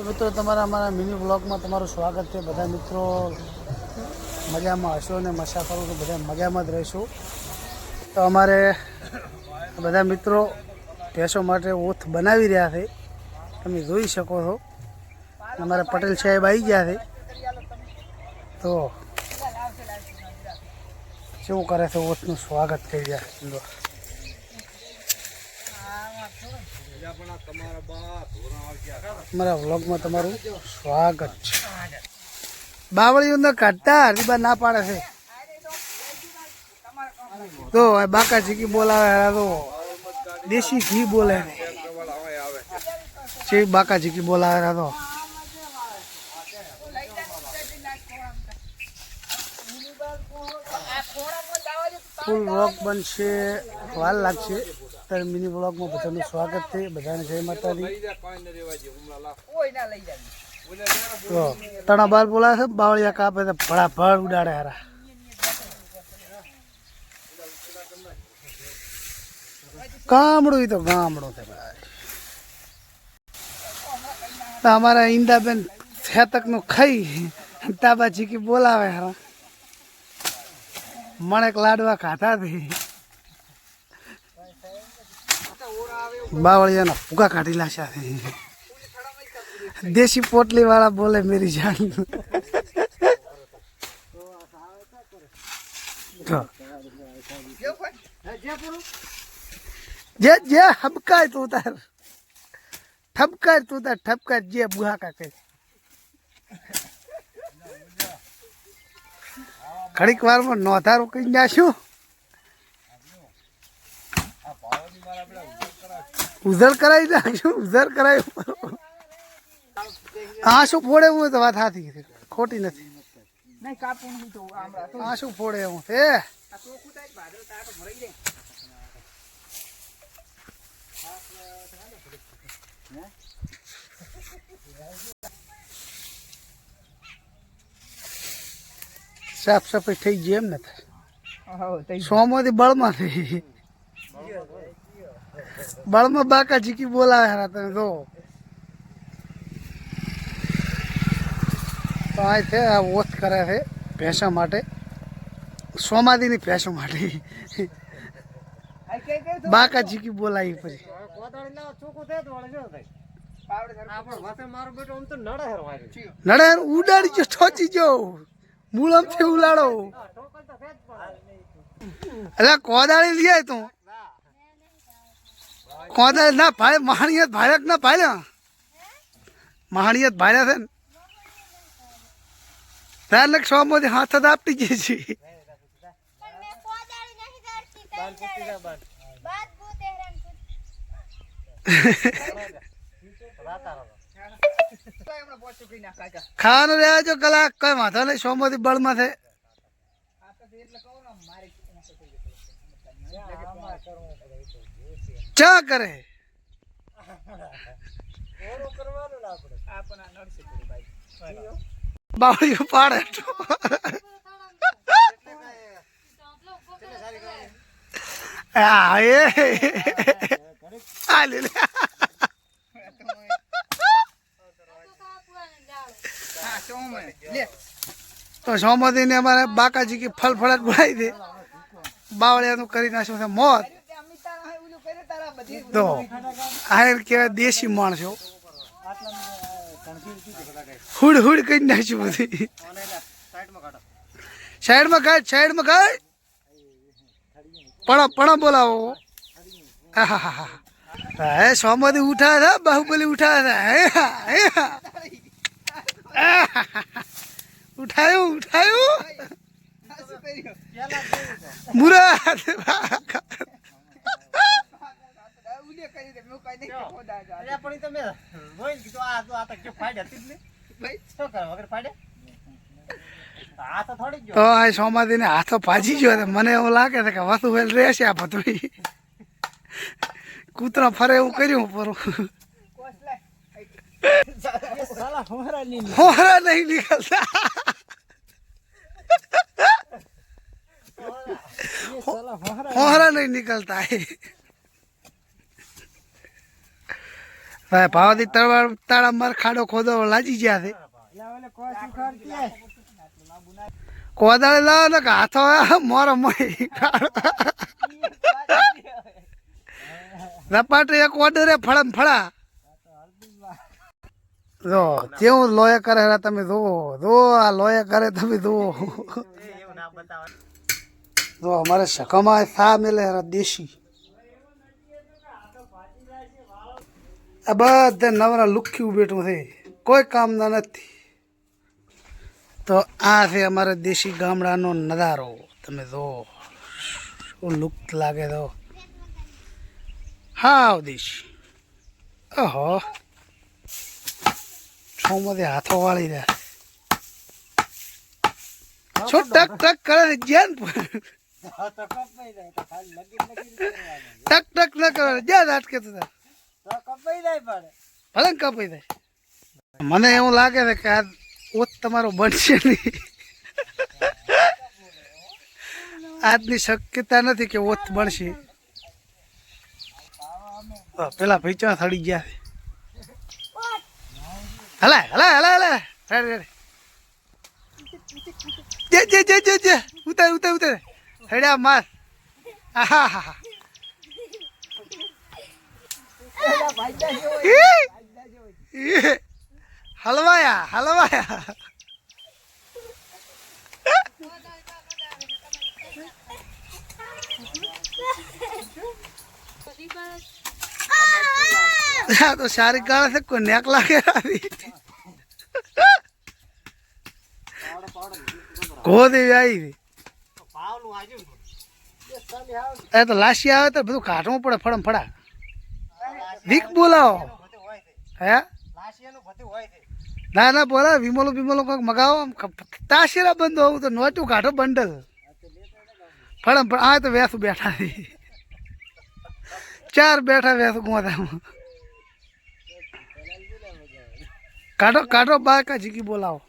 તો મિત્રો તમારા અમારા મિની બ્લોગમાં તમારું સ્વાગત છે. બધા મિત્રો મજામાં હશો અને મસાફરો તો બધા મજામાં જ રહીશું. તો અમારે બધા મિત્રો ભેંસો માટે ઓથ બનાવી રહ્યા છે. તમે જોઈ શકો છો. અમારા પટેલ સાહેબ આવી ગયા છે. તો શું કરે છે? ઓથનું સ્વાગત થઈ રહ્યા અમારા વ્લોગમાં તમારું સ્વાગત છે. બાવળીઓને કાઢતા હરીબા ના પાડે છે. તો બાકા ચીકી બોલાવે તો દેશી ઘી બોલે. છે બાકા ચીકી બોલાવે તો. ફૂલ વ્લોગ બનશે, વાર લાગશે. ત્યારે મિની વ્લોગમાં બધાનું સ્વાગત છે. બધાને જય માતાજી. તો તણા બાર બોલાવે છે બાવળિયા કાપે તો ભડ ઉડાડે હારા. ગામડું તો ગામડું છે ભાઈ. તો અમારા ઈંદાબેન છેતકનું ખાઈ તાબાજી કે બોલાવે હારા. મણેક લાડવા ખાતા થી બાવળિયાના ફૂગા કાઢી લાશા દેશી પોટલી વાળા બોલે મેરી જાન. જે. જે હબકાય તું તાર. ઠપકાય તું તાર ઠપકાય જે બુહા કાકે ઘડીક વારમાં નોંધારું કઈ નાખ્યું ઉધર કરાવી નાખ્યું ઉધર કરાવ્યું આ શું ફોડે એવું તો વાત સાચી ખોટી નથી. આ શું ફોડે એવું છે સાફ સફાઈ થઈ ગઈ એમ ને? સોમાંથી બળમાં થઈ બળમાં બાકા ચીકી બોલાવે હારા તમે જો. તો આ છે, આ ઓથ કરે છે, ભેંસા માટે. સોમાદીની ભેંસો માટે. બાકા ચીકી બોલાવી પછી. નડે ઉડાડી જો ઠોચી જો. મૂળમથી ઉલાડો. એટલે કોદાળી લઈ તું. કોદાળી ના ભાઈ મહાણિયત ભાડક ના ભાડ્યા મહાણિયત ભાડ્યા છે ને. લખ સો માંથી હાથ જ આપતી જઈ છે. પણ મેં કોદાળી નહીં કરતી તઈ જડે. બાદ ભૂત હેરાન કરે. ખાવાનું રહ્યા જો કલાક કઈ વાંધો નહીં સો માંથી બળમાં છે. ચા કરે? બાવળીઓ પાડે. તો. સોમતી ને અમારે બાકાજી કે ફળ ફળાટ બોલાવી દે. બાવળિયાનું કરી નાખ્યું મોત તો આ કહેવાય દેશી માણસો હુડ હુડ કરી નાખ્યું બધી. સાઈડમાં કાઢ સાઈડમાં કાઢ. પણ પણ બોલાવો. હે સોમવતી ઉઠા હતા બાહુબલી ઉઠા હતા. હે હા, હે પણ તમે રોઈ કીધું તો આ ને હાથો પાજી ગયો મને એવું લાગે છે કે વસુ વેલ રહેશે આ ભતરી કૂતરા ફરે એવું કર્યું પરું. હોરા નહીં નીકળતા. નહીં નીકળતા. હવે ભાવથી તળવા તાળા માર ખાડો ખોદો, લાજી ગયા છે. કોદાળે લાવો ને કે હાથો મોરો મોઈ રપાટે એક ઓર્ડરે ફળમ ફળા. જો કેવું લોહે કરે તમે જુઓ જુઓ આ લોહે કરે તમે જુઓ. જો, અમારે શકમાં સા મેલે દેશી. આ બધા નવરા લુખ્યું બેઠું છે. કોઈ કામના નથી. તો આ છે અમારે દેશી ગામડાનો નજારો. તમે જો શું લુપ્ત લાગે તો. હાવ દેશી. ઓહો. છોમાંથી હાથો વાળી રહ્યા. છો ટક ટક કરે જ્ઞાન ટક ટક ન કરે જ્યાં અટકે તો ભલે કપાઈ જાય. મને એવું લાગે છે કે આ ઓત તમારો બનશે નહીં. આજની શક્યતા નથી કે ઓત બનશે. પેલા પૈચા થડી ગયા છે. હલા હલા હલા હલા. રેડ રેડ જે જે જે જે જે. ઉતાર ઉતાર ઉતાર. હેડ્યા માર. આહા હા હા! હલવાયા હલવાયા. આ તો સારી કાળ છે કોઈ નેક લાગે ગોદેવી આવી. એ તો લાસી આવે તો બધું કાઢવું પડે ફળમ ફળા. વીક બોલાવો. હે? ના ના બોલા વિમોલો વિમોલો કોઈક મગાવો. તાશીરા બંધ હોવું તો નોટું કાઢો બંડલ. ફળમ પણ આ તો વેસું બેઠા ચાર બેઠા વેસું ગોદામાં કાઢો કાઢો બાકા જીકી બોલાવો.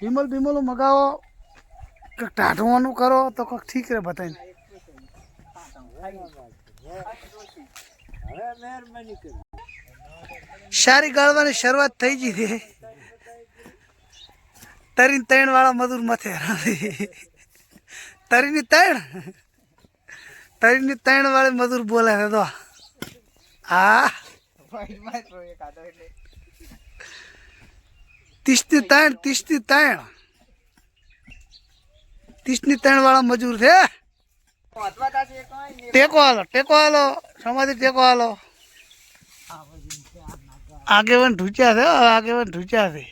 વિમલ બિમલ મગાવો. કંઈક ટાઢવાનું કરો તો કંઈક ઠીક રહે બતાવીને સારી ગાળવાની શરૂઆત થઈ ગઈ છે. તરીને ત્રણ વાળા મજૂર મથે તરીની ત્રણ તરીની ત્રણ વાળી મજૂર બોલે છે તો. હા ત્રીસની ત્રણ ત્રીસની ત્રણ ત્રીસની ત્રણ વાળા મજૂર છે ટેકો હાલો ટેકો હાલો, સમાધિ ટેકો હાલો. આગેવાન ઢૂંચ્યા છે આગેવાન ઢૂંચ્યા છે.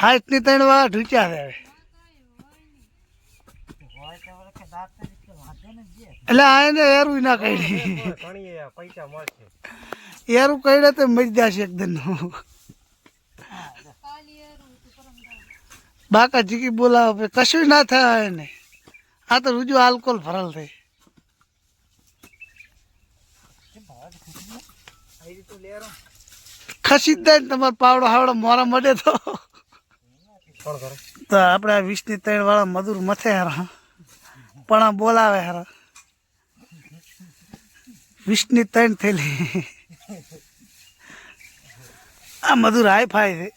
હાઈટની ત્રણ વાળા ઢૂંચ્યા છે હવે. એટલે આ એને એરું ના કાઢી. એરું કઈડે તો મરી છે એકદમ. બાકા જીકી બોલાવો કશું ના થાય એને આ તો રુજુ આલ્કોહોલ ભરલ થઈ ખસી જ જાય તમારો પાવડો હાવડો મોરા મળે તો. તો આપણે આ વીસની ત્રણ વાળા મધુર મથે હારા પણ બોલાવે હારા. વીસની ત્રણ થયેલી આ મધુર હાઈ ફાઈ છે.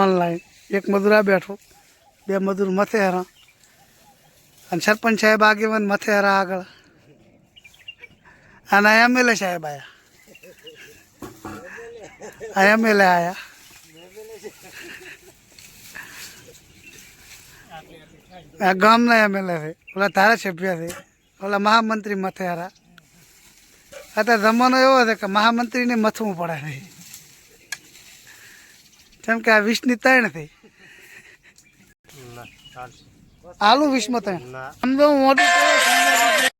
ઓનલાઈન. એક મજૂર આ બેઠો. બે મજૂર મથે હરા અને સરપંચ સાહેબ આગેવાન મથે હરા આગળ. અને એમએલએ સાહેબ આયા. એમએલએ આયા. આ ગામના એમએલએ છે. ઓલા ધારાસભ્ય છે. ઓલા મહામંત્રી મથે હારા અત્યારે જમાનો એવો છે કે મહામંત્રીને મથવું પડે છે જેમ કે આ વીસની ત્રણ થઈ આલુ મોટું કરો,